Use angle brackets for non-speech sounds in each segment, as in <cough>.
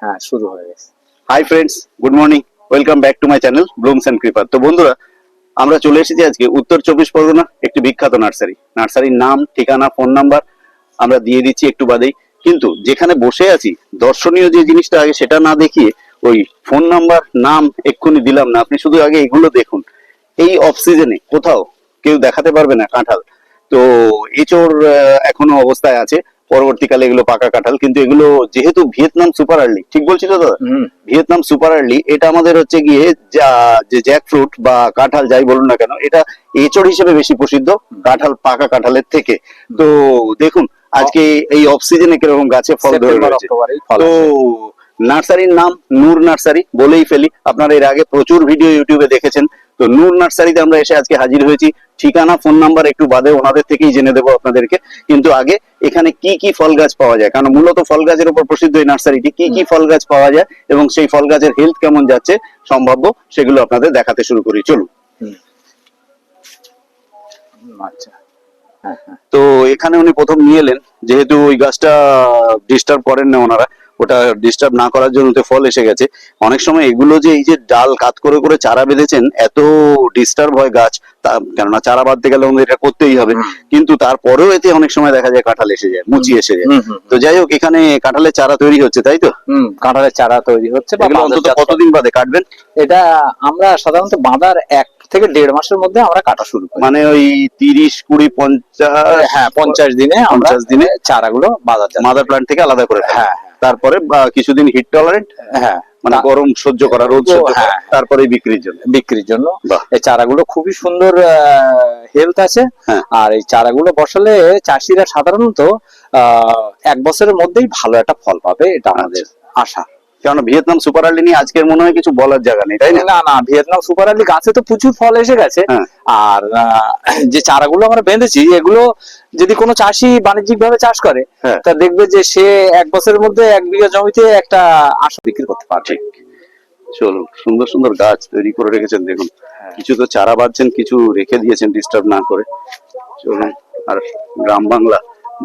হ্যাঁ শুরু হয়ে গেছে। Hi friends good morning welcome back to my channel Blooms and Creeper তো বন্ধুরা, আমরা চলে এসেছি আজকে উত্তর চব্বিশ পরগনা, একটি বিখ্যাত নার্সারি। নার্সারির নাম, ঠিকানা, ফোন নাম্বার আমরা দিয়ে দিচ্ছি একটু বাদেই। কিন্তু যেখানে বসে আছি, দর্শনীয় যে জিনিসটা আগে সেটা না দেখিয়ে, ওই ফোন নাম্বার, নাম এক্ষুনি দিলাম না। আপনি শুধু আগে এগুলো দেখুন। এই অফ সিজনে কোথাও কেউ দেখাতে পারবে না কাঁঠাল। তো এচোর এখনও অবস্থায় আছে। পরবর্তীকালে এগুলো পাকা কাঁঠাল কিন্তু এগুলো যেহেতু ভিয়েতনাম সুপার আর্লি ঠিক বলছি তো দাদা? ভিয়েতনাম সুপার আর্লি এটা আমাদের হচ্ছে গিয়ে যা- জ্যাক ফ্রুট বা কাঁঠাল যাই বলুন না কেন এটা এচড় হিসেবে বেশি প্রসিদ্ধ কাঁঠাল পাকা কাঁঠালের থেকে। তো দেখুন আজকে এই অফ সিজনে কীরকম গাছে ফল ধরে রয়েছে। তো নার্সারির নাম নূর নার্সারি বলেই ফেলি। আপনারা এর আগে প্রচুর ভিডিও ইউটিউবে দেখেছেন। তো নূর নার্সারিতে আমরা এসে আজকে হাজির হয়েছি। ঠিকানা ফোন নাম্বার একটু বাদে ওনাদের থেকেই জেনে দেবো আপনাদেরকে। কিন্তু আগে এখানে কি কি ফল গাছ পাওয়া যায়? কারণ মূলত ফল গাছের উপর প্রসিদ্ধ এই নার্সারিটি। কি কি ফল গাছ পাওয়া যায় এবং সেই ফল গাছের হেলথ কেমন যাচ্ছে সম্ভাব্য সেগুলো আপনাদের দেখাতে শুরু করি। চলুন। আচ্ছা। হ্যাঁ হ্যাঁ। তো এখানে উনি প্রথম নিয়ে এলেন। যেহেতু ওই গাছটা ডিস্টার্ব করেন না ওনারা। ওটা ডিস্টার্ব না করার জন্য ফল এসে গেছে। অনেক সময় এগুলো যে এই যে ডাল কাত করে করে চারা বেঁধেছেন এত ডিস্টার্ব হয় গাছ তা কেননা চারা বাঁধতে গেলে আমাদের এটা করতেই হবে। কিন্তু তারপরেও এতে অনেক সময় দেখা যায় কাঁঠাল এসে যায় মুচি এসে যায়। তো যাই হোক এখানে কাঁঠালের চারা তৈরি হচ্ছে তাই তো? কাঁঠালের চারা তৈরি হচ্ছে কতদিন বাদে কাটবেন? এটা আমরা সাধারণত বাঁধার এক থেকে দেড় মাসের মধ্যে আমরা কাটা শুরু করি। মানে ওই তিরিশ কুড়ি পঞ্চাশ হ্যাঁ পঞ্চাশ দিনে 50 দিনে চারাগুলো বাজার যাবে মাদার প্লান্ট থেকে আলাদা করে হ্যাঁ তারপরে কিছুদিন হিট টলারেন্ট হ্যাঁ। মানে গরম সহ্য করা রোদ সহ্য করা হ্যাঁ। তারপরে বিক্রির জন্য। বিক্রির জন্য। এই চারাগুলো খুবই সুন্দর হেলথ আছে। হ্যাঁ। আর এই চারাগুলো বসালে চাষিরা সাধারণত আহ, এক বছরের মধ্যেই ভালো একটা ফল পাবে এটা আমাদের আশা। কারণ ভিয়েতনাম সুপার আর্লি নিয়ে আজকের মনে হয় কিছু বলার জায়গা নেই তাই না? না না ভিয়েতনাম সুপার আর্লি গাছে তো প্রচুর ফল এসে গেছে। হ্যাঁ। আর যে চারাগুলো আমরা বেঁধেছি এগুলো যদি কোনো চাষি বাণিজ্যিক ভাবে চাষ করে হ্যাঁ। তা দেখবে যে সে এক বছরের মধ্যে এক বিঘা জমিতে একটা আশা বিক্রি করতে পারবে। চলুন সুন্দর সুন্দর গাছ তৈরি করে রেখেছেন দেখুন। হ্যাঁ। কিছু তো চারা বাঁধছেন কিছু রেখে দিয়েছেন ডিস্টার্ব না করে। চলুন আর গ্রাম বাংলা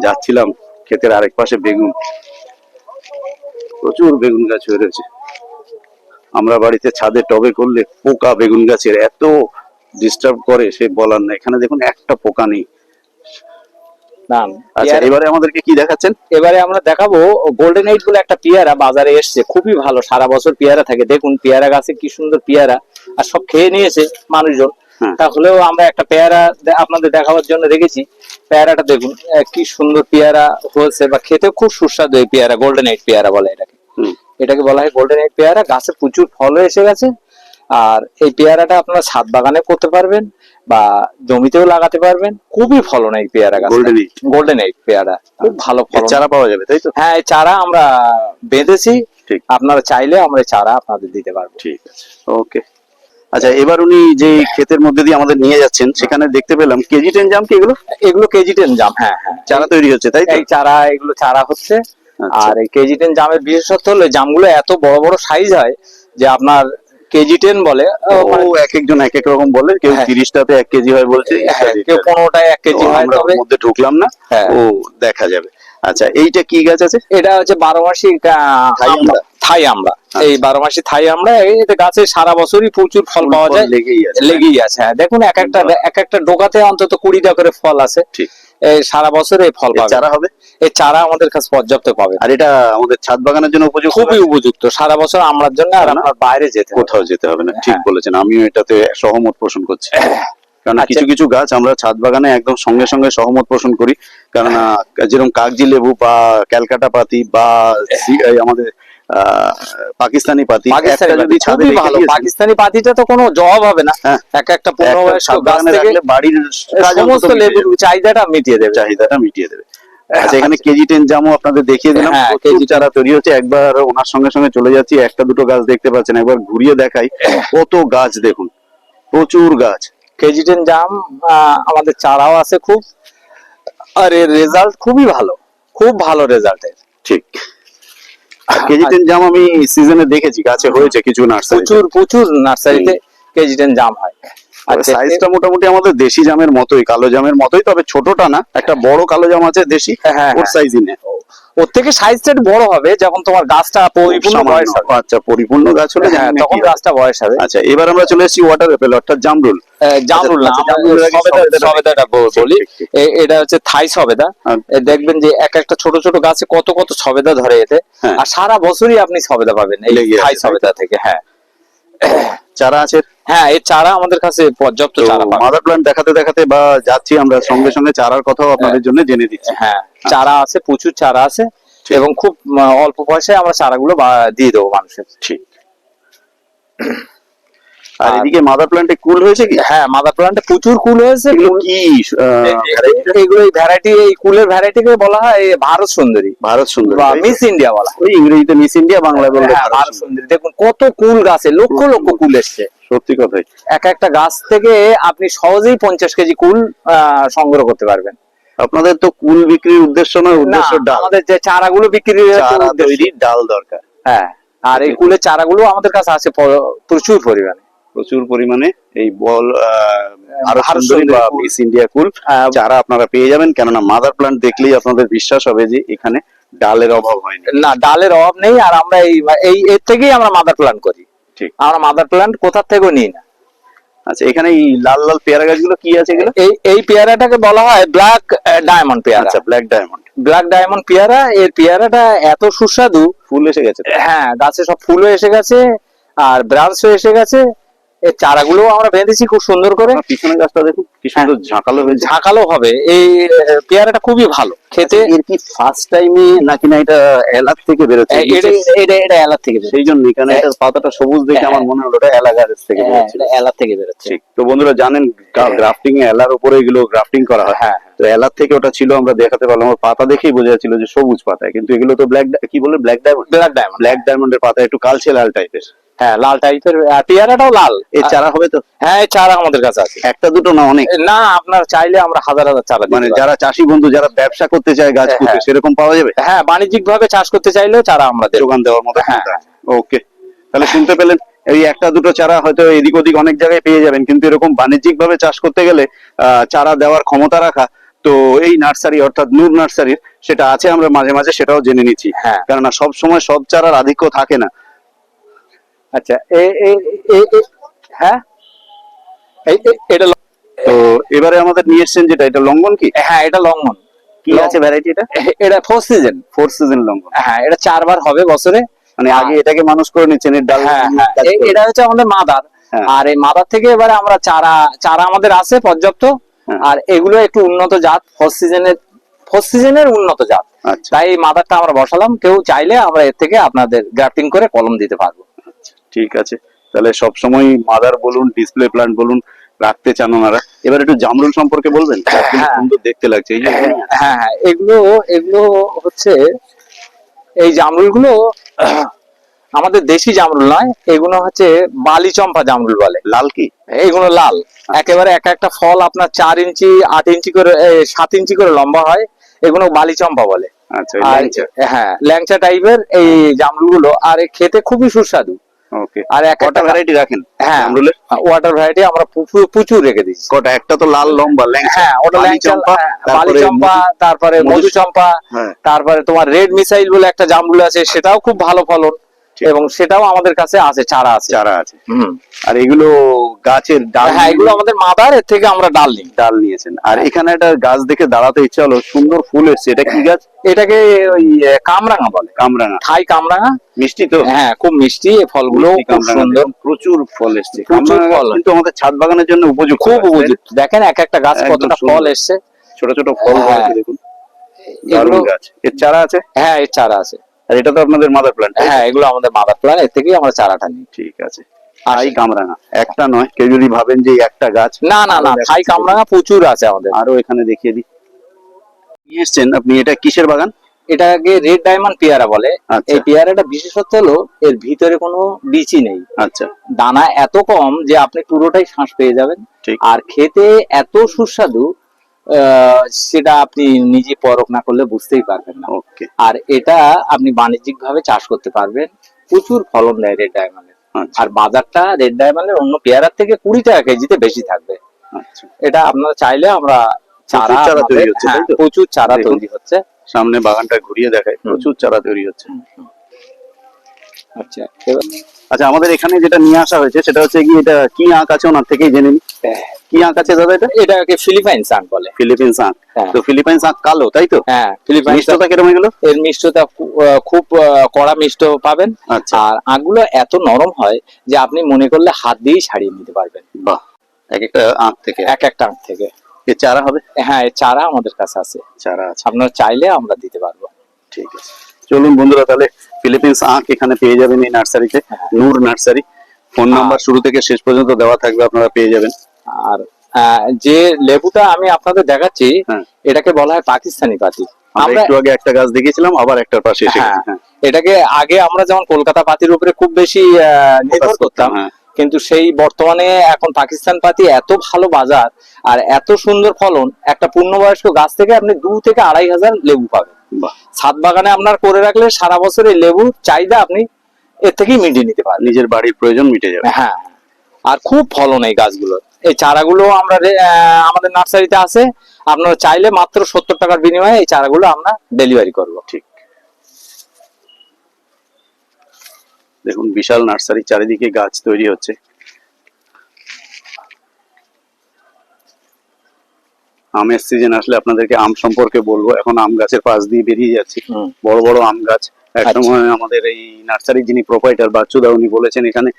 যাচ্ছিলাম ক্ষেতের আরেক পাশে বেগুন। প্রচুর বেগুন গাছ হয়ে রয়েছে। আমরা বাড়িতে ছাদে টবে করলে পোকা বেগুন গাছের এত ডিস্টার্ব করে সে বলার না এখানে দেখুন একটা পোকা নেই। না আচ্ছা এবারে আমাদেরকে কি দেখাচ্ছেন? এবারে আমরা দেখাবো গোল্ডেন এইট বলে একটা পেয়ারা বাজারে এসছে। খুবই ভালো সারা বছর পেয়ারা থাকে। দেখুন পেয়ারা গাছে কি সুন্দর পেয়ারা। আর সব খেয়ে নিয়েছে মানুষজন। তাহলেও আমরা একটা পেয়ারা আপনাদের দেখাবার জন্য রেখেছি পেয়ারাটা দেখুন কি সুন্দর পেয়ারা হয়েছে বা খেতে খুব সুস্বাদু এই পেয়ারা গোল্ডেন এইট পেয়ারা বলে এটাকে। এটাকে বলা হয় গোল্ডেন এইট পেয়ারা গাছে প্রচুর ফলও এসে গেছে। আর এই পেয়ারাটা আপনারা ছাদ বাগানে করতে পারবেন বা জমিতেও লাগাতে পারবেন খুবই ফলন এই পেয়ারা গাছ গোল্ডেন এইট পেয়ারা খুব ভালো ফলন। চারা পাওয়া যাবে তাই তো? হ্যাঁ এই চারা আমরা বেঁধেছি। ঠিক। আপনারা চাইলে আমরা চারা আপনাদের দিতে পারব। ঠিক আছে ওকে। আচ্ছা এবার উনি যে ক্ষেতের মধ্যে দিয়ে আমাদের নিয়ে যাচ্ছেন সেখানে দেখতে পেলাম কেজি টেন জাম কি এগুলো? এগুলো কেজি টেন জাম হ্যাঁ হ্যাঁ। চারা তৈরি হচ্ছে তাই এই চারা এগুলো চারা হচ্ছে। আচ্ছা। আর এই কেজি টেন জামের বিশেষত্ব হলো জামগুলো এত বড় বড় সাইজ হয় যে আপনার কেজি টেন বলে মানে এক একজন এক এক রকম বলে কেউ হ্যাঁ। তিরিশটাতে এক কেজি হয় বলছে হ্যাঁ, কেউ পনেরোটায় এক কেজি হয় আমরা মধ্যে ঢুকলাম না? হ্যাঁ। ও দেখা যাবে। আচ্ছা এইটা কি গাছ আছে? এটা হচ্ছে বারো মাসি থাই আমরা আচ্ছা। এই বারো মাসি থাই আমরা এতে গাছে সারা বছরই প্রচুর ফল পাওয়া যায়। লেগেই আছে আছে হ্যাঁ। দেখুন এক একটা এক একটা ডোকাতে অন্তত কুড়িটা করে ফল আছে। ঠিক। এই সারা বছর এই ফল পাবে। চারা হবে? এই চারা আমাদের কাছে পর্যাপ্ত পাবে। আর এটা আমাদের ছাদ বাগানের জন্য উপযুক্ত খুবই উপযুক্ত। সারা বছর আমরার জন্য আর? আপনার বাইরে যেতে কোথাও যেতে হবে না। ঠিক হ্যাঁ। বলেছেন। আমিও এটাতে সহমত পোষণ করছি। <coughs> কারণ আচ্ছা। কিছু কিছু গাছ আমরা ছাদ বাগানে একদম সঙ্গে সঙ্গে সহমত পোষণ করি। কারণ যেরকম কাগজি লেবু বা ক্যালকাটা পাতি বা আমাদের পাকিস্তানি পাতি পাকিস্তানি পাতিটা তো কোনো জবাব হবে না। হ্যাঁ। এক একটা পূর্ণবয়স্ক গাছ থেকে বাড়ির সমস্ত লেবুর চাহিদাটা মিটিয়ে দেবে। চাহিদাটা মিটিয়ে দেবে। আচ্ছা এখানে কেজি টেন জামও আপনাদের দেখিয়ে দিলাম। হ্যাঁ, কেজি চারা তৈরি হচ্ছে। একবার ওনার সঙ্গে সঙ্গে চলে যাচ্ছি। একটা দুটো গাছ দেখতে পাচ্ছেন। একবার ঘুরিয়ে দেখাই। <coughs> কত গাছ দেখুন। প্রচুর গাছ। কেজি টেন জাম আমাদের চারাও আছে খুব। আর এর রেজাল্ট খুবই ভালো খুব ভালো রেজাল্টের ঠিক। কেজি টেন জাম আমি সিজনে দেখেছি গাছে হয়েছে কিছু নার্সারি প্রচুর প্রচুর নার্সারিতে কেজি টেন জাম হয়। আচ্ছা সাইজটা মোটামুটি আমাদের দেশি জামের মতোই কালো জামের মতোই তবে ছোটটা না একটা বড় কালো জাম আছে দেশি হ্যাঁ, ওর হ্যাঁ। সাইজই নেই ওর থেকে সাইজটা বড় হবে যখন তোমার গাছটা পরিপূর্ণ বয়স হবে। আচ্ছা পরিপূর্ণ গাছ হলে হ্যাঁ তখন গাছটা বয়স হবে। আচ্ছা এবার আমরা চলে এসেছি ওয়াটার অ্যাপেল অর্থাৎ জামরুল। জামরুল না আচ্ছা, সবেদাটা বলি। এটা হচ্ছে থাই সবেদা। হ্যাঁ। দেখবেন যে এক একটা ছোট ছোট গাছে কত কত সবেদা ধরে এতে। হ্যাঁ। আর সারা বছরই আপনি সবেদা পাবেন এই থাই সবেদা থেকে হ্যাঁ। চারা আছে? হ্যাঁ এই চারা আমাদের কাছে পর্যাপ্ত চারা মাদার প্ল্যান্ট দেখাতে দেখাতে বা যাচ্ছি আমরা সঙ্গে সঙ্গে চারার কথাও আপনাদের জন্য জেনে দিচ্ছি। হ্যাঁ। চারা আছে প্রচুর চারা আছে এবং খুব অল্প পয়সায় আমরা চারাগুলো দিয়ে দেবো মানুষের ঠিক। আর এদিকে মাদার প্ল্যান্টে কুল হয়েছে কি? হ্যাঁ মাদার প্লান্টে প্রচুর কুল হয়েছে। কি? এগুলো ভ্যারাইটি এই কুলের ভ্যারাইটিকে বলা হয় ভারত সুন্দরী। ভারত সুন্দর বা মিস ইন্ডিয়া বলা ওই ইংরেজিতে মিস ইন্ডিয়া বাংলায় বললে হ্যাঁ, ভারত সুন্দরী। দেখুন কত কুল গাছে লক্ষ লক্ষ কুল এসছে। সত্যি কথাই। এক একটা গাছ থেকে আপনি সহজেই পঞ্চাশ কেজি কুল আহ, সংগ্রহ করতে পারবেন। আপনাদের তো কুল বিক্রির উদ্দেশ্য নয় উদ্দেশ্য ডাল। আমাদের যে চারাগুলো বিক্রি চারা। তৈরির ডাল দরকার। হ্যাঁ আর এই কুলের চারাগুলো আমাদের কাছে আছে প্রচুর পরিমাণে। প্রচুর পরিমাণে এই বল। মিস ইন্ডিয়া কুল চারা আপনারা পেয়ে যাবেন কেননা মাদার প্ল্যান্ট দেখলেই আপনাদের বিশ্বাস হবে যে এখানে ডালের অভাব হয়নি। না ডালের অভাব নেই আর আমরা এই এই এর থেকেই আমরা মাদার প্ল্যান্ট করি। ঠিক। আমরা মাদার প্ল্যান্ট কোথার থেকেও নিই না। আচ্ছা এখানে এই লাল লাল পেয়ারা গাছগুলো কি আছে এগুলো এই এই পেয়ারাটাকে বলা হয় ব্ল্যাক ডায়মন্ড পেয়ারা। আচ্ছা ব্ল্যাক ডায়মন্ড ব্ল্যাক ডায়মন্ড পেয়ারা এর পেয়ারাটা এত সুস্বাদু। ফুল এসে গেছে। হ্যাঁ গাছে সব ফুলও এসে গেছে আর ব্রাঞ্চও এসে গেছে। এর চারাগুলো আমরা বেঁধেছি খুব সুন্দর করে। আপনার পিছনে গাছটা দেখুন কি সুন্দর ঝাঁকালো হয়েছে। ঝাঁকালো হবে। এই পেয়ারাটা খুবই ভালো। খেতে এর কি ফার্স্ট টাইমে নাকি না এটা এলাচ থেকে বেরোচ্ছে? এটা এটা এটা এলাচ থেকে সেই জন্য এখানে এটার পাতাটা সবুজ দেখে আমার মনে হলো এটা এলা গাছ থেকে হ্যাঁ, বেরোচ্ছে। এটা থেকে বেরোচ্ছে। তো বন্ধুরা জানেন গ্রাফটিং এলার উপরে এগুলো গ্রাফটিং করা হয়। হ্যাঁ তো এলার থেকে ওটা ছিল আমরা দেখাতে পারলাম। ওর পাতা দেখেই বোঝা যাচ্ছিল যে সবুজ পাতা কিন্তু এগুলো তো ব্ল্যাক কি বলে? Black diamond black diamond black ডায়মন্ডের পাতা একটু কালচে লাল টাইপের হ্যাঁ লাল টাইপের পেয়ারাটাও লাল। এর চারা হবে তো? হ্যাঁ এই চারা আমাদের কাছে আছে। একটা দুটো না অনেক? না আপনার চাইলে আমরা হাজার হাজার চারা মানে যারা চাষি বন্ধু যারা ব্যবসা করতে চায় গাছ হ্যাঁ, হ্যাঁ। সেরকম পাওয়া যাবে? হ্যাঁ বাণিজ্যিক ভাবে চাষ করতে চাইলেও চারা আমরা যোগান দেওয়ার মতো হ্যাঁ। ওকে। তাহলে শুনতে পেলেন এই একটা দুটো চারা হয়তো এদিক ওদিক অনেক জায়গায় পেয়ে যাবেন কিন্তু এরকম বাণিজ্যিক ভাবে চাষ করতে গেলে আহ, চারা দেওয়ার ক্ষমতা রাখা তো এই নার্সারি অর্থাৎ নূর নার্সারির সেটা আছে আমরা মাঝে মাঝে সেটাও জেনে নিচ্ছি। হ্যাঁ। কেননা সব সময় সব চারার আধিক্য থাকে না। আচ্ছা এ এ- এ- এ- হ্যাঁ? এই- এটা তো এবারে আমাদের নিয়ে এসছেন যেটা এটা লঙ্ঘন কি? হ্যাঁ এটা লঙ্ঘন কি আছে ভ্যারাইটি এটা? এটা ফোর সিজন ফোর সিজন লঙ্ঘন হ্যাঁ এটা চারবার হবে বছরে। মানে আগে এটাকে মানুষ করে নিচ্ছেন এর ডাল হ্যাঁ হ্যাঁ। এটা হচ্ছে আমাদের মাদার। হ্যাঁ। আর এই মাদার থেকে এবারে আমরা চারা চারা আমাদের আছে পর্যাপ্ত। হ্যাঁ। আর এগুলো একটু উন্নত জাত ফোর সিজনের ফোর সিজনের উন্নত জাত। আচ্ছা। তাই এই মাদারটা আমরা বসালাম। কেউ চাইলে আমরা এর থেকে আপনাদের গ্রাফটিং করে কলম দিতে পারব। ঠিক আছে। তাহলে সব সময় মাদার বলুন ডিসপ্লে প্ল্যান্ট বলুন রাখতে চান ওনারা। এবার একটু জামরুল সম্পর্কে বলবেন? হ্যাঁ। সুন্দর দেখতে লাগছে এই যে হ্যাঁ হ্যাঁ এগুলো এগুলো হচ্ছে এই জামরুলগুলো আমাদের দেশি জামরুল নয় এগুলো হচ্ছে বালি চম্পা জামরুল বলে। লাল কি? এইগুলো লাল। একেবারে এক একটা ফল আপনার চার ইঞ্চি আট ইঞ্চি করে সাত ইঞ্চি করে লম্বা হয় এগুলো বালি চম্পা বলে। আচ্ছা আর। হ্যাঁ ল্যাংচা টাইপের এই জামরুলগুলো আর এ খেতে খুবই সুস্বাদু। ওকে আর এক একটা ভ্যারাইটি রাখেন? হ্যাঁ। ওয়াটার ভ্যারাইটি আমরা প্রচুর রেখে দিচ্ছি কটা? একটা তো লাল লম্বা ল্যাংচা। হ্যাঁ ওটা ল্যাংচা হ্যাঁ, বালি তারপরে চম্পা তারপরে মধু- চম্পা হ্যাঁ। তারপরে তোমার রেড মিসাইল বলে একটা জামরুল আছে সেটাও খুব ভালো ফলন। এবং সেটাও আমাদের কাছে আছে চারা আছে। চারা আছে। আর এগুলো গাছের ডাল হ্যাঁ এগুলো আমাদের মাদার এর থেকে আমরা ডাল নিই। ডাল নিয়েছেন। আর এখানে একটা গাছ দেখে দাঁড়াতে ইচ্ছা হলো সুন্দর ফুল এসছে। এটা কি গাছ? এটাকে ওই কামরাঙা বলে। কামরাঙা। থাই কামরাঙা। মিষ্টি তো? হ্যাঁ খুব মিষ্টি। এই ফলগুলো খুব সুন্দর। প্রচুর ফল এসছে। প্রচুর ফল। কিন্তু আমাদের ছাদ বাগানের জন্য উপযুক্ত খুব? উপযুক্ত। দেখেন এক একটা গাছ কতটা ফল এসছে। ছোট ছোট ফল হ্যাঁ। দেখুন। দারুণ গাছ। এর চারা আছে? হ্যাঁ এর চারা আছে। আর এটা তো আপনাদের মাদার প্ল্যান্ট হ্যাঁ এগুলো আমাদের মাদার প্ল্যান এর থেকেই আমরা চারাটা নিই। ঠিক আছে। থাই কামরাঙা একটা নয় কেউ যদি ভাবেন যে একটা গাছ না না না থাই কামরাঙা প্রচুর আছে আমাদের। আরও এখানে দেখিয়ে দিই। নিয়ে এসছেন আপনি এটা কিসের বাগান? এটাকে রেড ডায়মন্ড পেয়ারা বলে। আচ্ছা। এই পেয়ারাটা বিশেষত্ব হলো এর ভিতরে কোনো বিচি নেই। আচ্ছা। দানা এত কম যে আপনি পুরোটাই শ্বাস পেয়ে যাবেন। আর খেতে এত সুস্বাদু সেটা আপনি নিজে পরখ না করলে বুঝতেই পারবেন না। আর এটা আপনি বাণিজ্যিক ভাবে চাষ করতে পারবেন। প্রচুর ফলন দেয় রেড ডায়মন্ডের আচ্ছা। আর বাজারটা রেড ডায়মন্ডের অন্য পেয়ারার থেকে কুড়ি টাকা কেজিতে বেশি থাকবে। আচ্ছা। এটা আপনারা চাইলে আমরা চারা তৈরি হচ্ছে, হ্যাঁ? প্রচুর চারা তৈরি হচ্ছে। সামনে বাগানটা ঘুরিয়ে দেখায় প্রচুর চারা তৈরি হচ্ছে। আচ্ছা। আচ্ছা আমাদের এখানে যেটা নিয়ে আসা হয়েছে সেটা হচ্ছে কি এটা কি আঁক আছে ওনার থেকেই জেনে নি কি আঁক আছে দাদা এটা? এটাকে ফিলিপাইন্স আঁক বলে। ফিলিপিন্স আঁক। হ্যাঁ। তো ফিলিপাইন্স আঁক কালো তাই তো? হ্যাঁ ফিলিপাইন্স মিষ্টতা কীরকম এগুলো? এর মিষ্টতা খুব কড়া মিষ্ট পাবেন। আচ্ছা। আর আঁকগুলো এত নরম হয় যে আপনি মনে করলে হাত দিয়েই ছাড়িয়ে নিতে পারবেন। বাহ এক একটা আঁক থেকে। এক একটা আঁক থেকে। এর চারা হবে? হ্যাঁ এর চারা আমাদের কাছে আছে। চারা আছে। আপনারা চাইলে আমরা দিতে পারব। ঠিক আছে। চলুন বন্ধুরা তাহলে ফিলিপিন্স আঁক এখানে পেয়ে যাবেন এই নার্সারিতে নূর নার্সারি। ফোন নাম্বার শুরু থেকে শেষ পর্যন্ত দেওয়া থাকবে আপনারা পেয়ে যাবেন। আর যে লেবুটা আমি আপনাদের দেখাচ্ছি হ্যাঁ। এটাকে বলা হয় পাকিস্তানি পাতি। আমরা একটু আগে একটা গাছ দেখিয়েছিলাম আবার একটার পাশে এসে হ্যাঁ, হ্যাঁ। এটাকে আগে আমরা যেমন কলকাতা পাতির উপরে খুব বেশি নির্ভর করতাম কিন্তু সেই বর্তমানে এখন পাকিস্তান পাতি এত ভালো বাজার আর এত সুন্দর ফলন একটা পূর্ণবয়স্ক গাছ থেকে আপনি দু থেকে আড়াই হাজার লেবু পাবেন। ছাদ বাগানে আপনার করে রাখলে সারা বছর এই লেবুর চাহিদা আপনি এর থেকেই মিটিয়ে নিতে পারেন নিজের বাড়ির প্রয়োজন মিটে যাবে। হ্যাঁ। আর খুব ফলন এই গাছগুলো। এই চারাগুলো আমরা আমাদের নার্সারিতে আছে। আপনারা চাইলে মাত্র সত্তর টাকার বিনিময়ে এই চারাগুলো আমরা ডেলিভারি করব। ঠিক। দেখুন বিশাল নার্সারি চারিদিকে গাছ তৈরি হচ্ছে। আমের সিজন আসলে আপনাদেরকে আম সম্পর্কে বলব। এখন আম গাছের পাশ দিয়ে বেরিয়ে যাচ্ছি। বড় বড় আম গাছ। এক আচ্ছা। আমাদের এই নার্সারি যিনি প্রোপাইটার বাচ্চুদা উনি বলেছেন এখানে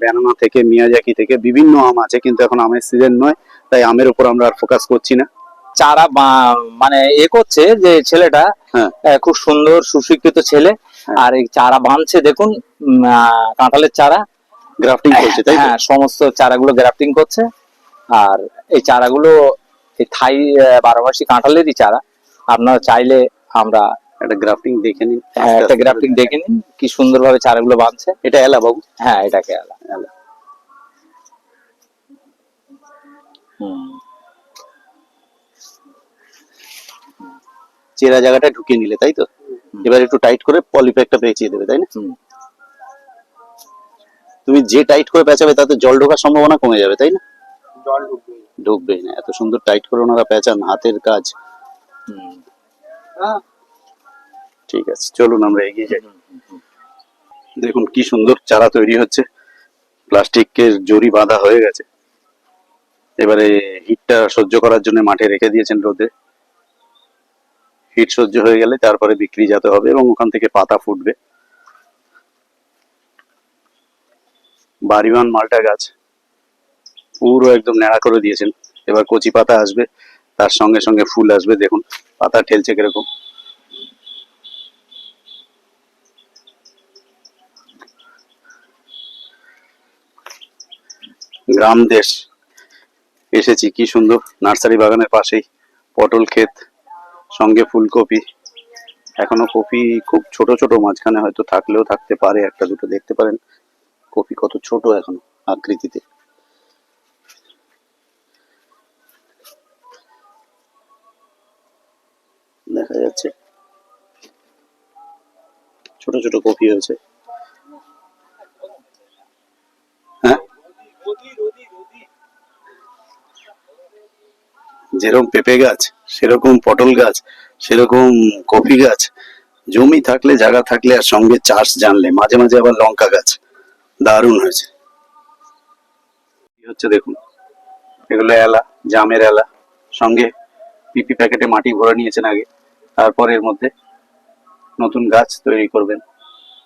ব্যানানা থেকে মিয়াজাকি থেকে বিভিন্ন আম আছে কিন্তু এখন আমের সিজন নয়। তাই আমের উপর আমরা আর ফোকাস করছি না। চারা মানে এ করছে যে ছেলেটা হ্যাঁ। খুব সুন্দর সুশিক্ষিত ছেলে। হ্যাঁ। আর এই চারা বাঁধছে দেখুন কাঁঠালের চারা। গ্রাফটিং করছে তাই হ্যাঁ সমস্ত চারাগুলো গ্রাফটিং করছে। আর এই চারাগুলো এই থাই বারোমাসি কাঁঠালেরই চারা আপনারা চাইলে আমরা একটা গ্রাফটিং দেখে নিন। হ্যাঁ, একটা গ্রাফটিং দেখে নিন কি সুন্দরভাবে চারাগুলো বাঁধছে। এটা এলা বাবু? হ্যাঁ এটাকে এলা। চেরা জায়গাটা ঢুকিয়ে নিলে তাই তো? এবার একটু টাইট করে পলিপ্যাকটা পেঁচিয়ে দেবে তাই না? তুমি যে টাইট করে পেঁচাবে তাতে জল ঢোকার সম্ভাবনা কমে যাবে তাই না? ঢুকবেই না এত সুন্দর টাইট করে ওনারা পেঁচান হাতের কাজ। হুম। ঠিক আছে চলুন আমরা এগিয়ে যাই। দেখুন কি সুন্দর চারা তৈরি হচ্ছে। প্লাস্টিকের জরি বাঁধা হয়ে গেছে। এবারে হিটটা সহ্য করার জন্য মাঠে রেখে দিয়েছেন রোদে। হিট সহ্য হয়ে গেলে তারপরে বিক্রি যেতে হবে এবং ওখান থেকে পাতা ফুটবে। বাড়িওয়ান মালটা গাছ। পুরো একদম ন্যাড়া করে দিয়েছেন। এবার কচি পাতা আসবে, তার সঙ্গে সঙ্গে ফুল আসবে, দেখুন, পাতা ঠেলছে কীরকম। গ্রাম দেশ, এসেছি, কি সুন্দর, নার্সারি বাগানের পাশেই, পটল ক্ষেত, সঙ্গে ফুলকপি। এখনও কপি খুব ছোট ছোট, মাঝখানে হয়তো থাকলেও থাকতে পারে, একটা দুটো দেখতে পারেন। কপি কত ছোট এখনও আকৃতিতে। দেখা যাচ্ছে। ছোট ছোট কপি হয়েছে। হ্যাঁ? যেরকম পেঁপে গাছ, সেরকম পটল গাছ, সেরকম কফি গাছ। জমি থাকলে, জায়গা থাকলে আর সঙ্গে চাষ জানলে। মাঝে মাঝে আবার লঙ্কা গাছ। দারুণ হয়েছে। হচ্ছে দেখুন, এগুলো এলা, জামের এলা। সঙ্গে পিপি প্যাকেটে মাটি ভরে নিয়েছেন আগে। তারপর এর মধ্যে নতুন গাছ তৈরি করবেন।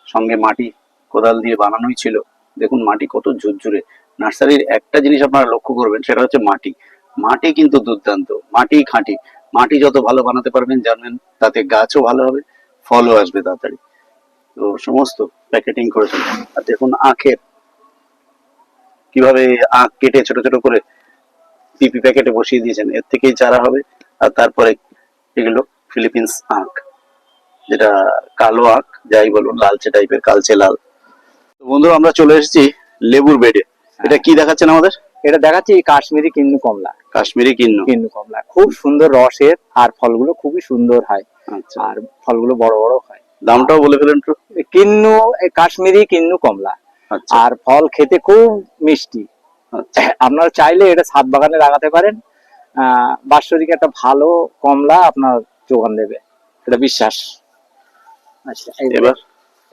সঙ্গে মাটি কোদাল দিয়ে বানানোই ছিল। দেখুন, মাটি কত ঝুরঝুরে। নার্সারির একটা জিনিস আপনারা লক্ষ্য করবেন, সেটা হচ্ছে মাটি। মাটি কিন্তু দুর্দান্ত। মাটি খাঁটি। মাটি যত ভালো বানাতে পারবেন, জানবেন তাতে গাছও ভালো হবে, ফলও আসবে তাড়াতাড়ি। তো সমস্ত প্যাকেটিং করেছেন। আর দেখুন, আখের। কীভাবে আখ কেটে ছোট ছোট করে পিপি প্যাকেটে বসিয়ে দিয়েছেন। এর থেকেই চারা হবে। আর তারপরে এগুলো ফিলিপিন্স আঁক যেটা কালো আঁক যাই বলুন লালচে টাইপের কালচে লাল। তো বন্ধুরা আমরা চলে এসেছি লেবুর বেডে। এটা কি দেখাচ্ছেন আমাদের? এটা দেখাচ্ছি কাশ্মীরি কিন্নু কমলা। কাশ্মীরি কিন্ন। কিন্নু কমলা। খুব সুন্দর রসের আর ফলগুলো খুবই সুন্দর হয়। আচ্ছা। আর ফলগুলো বড় বড় হয়। দামটাও বলে ফেলেন একটু। কিন্নু কাশ্মীরি কিন্নু কমলা। আচ্ছা। আর ফল খেতে খুব মিষ্টি। আচ্ছা। আপনারা চাইলে এটা ছাদ বাগানে লাগাতে পারেন। আহ বাৎসরিক একটা ভালো কমলা আপনার যোগান দেবে। এটা বিশ্বাস। আচ্ছা এবার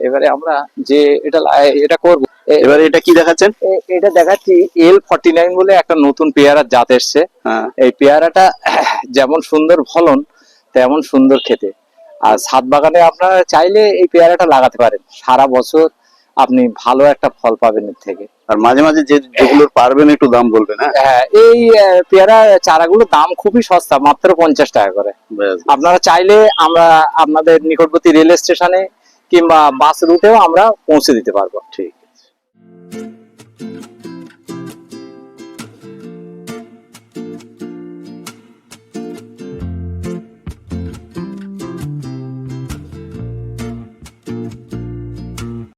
এবার আমরা যে এটা এটা করব। এবার এটা কি দেখাচ্ছেন? এটা দেখাচ্ছি এল ফর্টি নাইন বলে একটা নতুন পেয়ারার জাত এসছে। হ্যাঁ। এই পেয়ারাটা যেমন সুন্দর ফলন তেমন সুন্দর খেতে। আর ছাদ বাগানে আপনারা চাইলে এই পেয়ারাটা লাগাতে পারেন। সারা বছর আপনি ভালো একটা ফল পাবেন এর থেকে। আর মাঝে মাঝে যে যেগুলোর পারবেন একটু দাম বলবেন হ্যাঁ? হ্যাঁ এই পেয়ারা চারাগুলোর দাম খুবই সস্তা মাত্র পঞ্চাশ টাকা করে। আপনারা চাইলে আমরা আপনাদের নিকটবর্তী রেল স্টেশনে কিংবা বাস রুটেও আমরা পৌঁছে দিতে পারব। ঠিক।